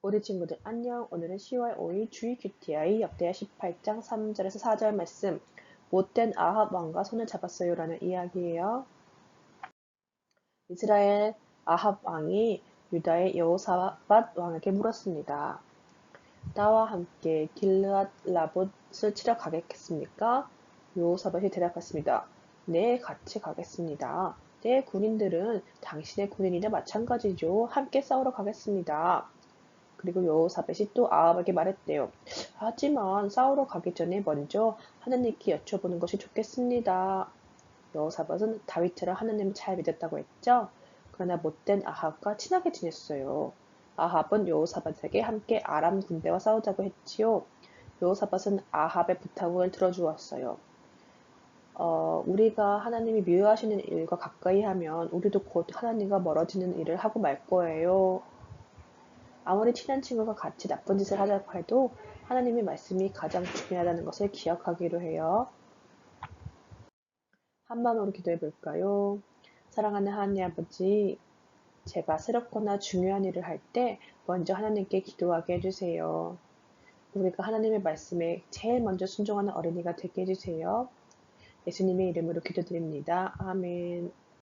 우리 친구들 안녕. 오늘은 10월 5일 주의 QTI 역대하 18장 3절에서 4절 말씀 못된 아합 왕과 손을 잡았어요 라는 이야기예요. 이스라엘 아합 왕이 유다의 여호사밧 왕에게 물었습니다. 나와 함께 길르앗 라봇을 치러 가겠습니까? 여호사밧이 대답했습니다. 네, 같이 가겠습니다. 내 군인들은 당신의 군인이나 마찬가지죠. 함께 싸우러 가겠습니다. 그리고 여호사벳이 또 아합에게 말했대요. 하지만 싸우러 가기 전에 먼저 하나님께 여쭤보는 것이 좋겠습니다. 여호사벳은 다윗처럼 하나님을 잘 믿었다고 했죠. 그러나 못된 아합과 친하게 지냈어요. 아합은 여호사밧에게 함께 아람 군대와 싸우자고 했지요. 여호사밧은 아합의 부탁을 들어주었어요. 어, 우리가 하나님이 미워하시는 일과 가까이 하면 우리도 곧 하나님과 멀어지는 일을 하고 말 거예요. 아무리 친한 친구가 같이 나쁜 짓을 하자고 해도 하나님의 말씀이 가장 중요하다는 것을 기억하기로 해요. 한 마음으로 기도해 볼까요? 사랑하는 하나님 아버지, 제가 새롭거나 중요한 일을 할 때 먼저 하나님께 기도하게 해주세요. 우리가 하나님의 말씀에 제일 먼저 순종하는 어린이가 되게 해주세요. 예수님의 이름으로 기도드립니다. 아멘.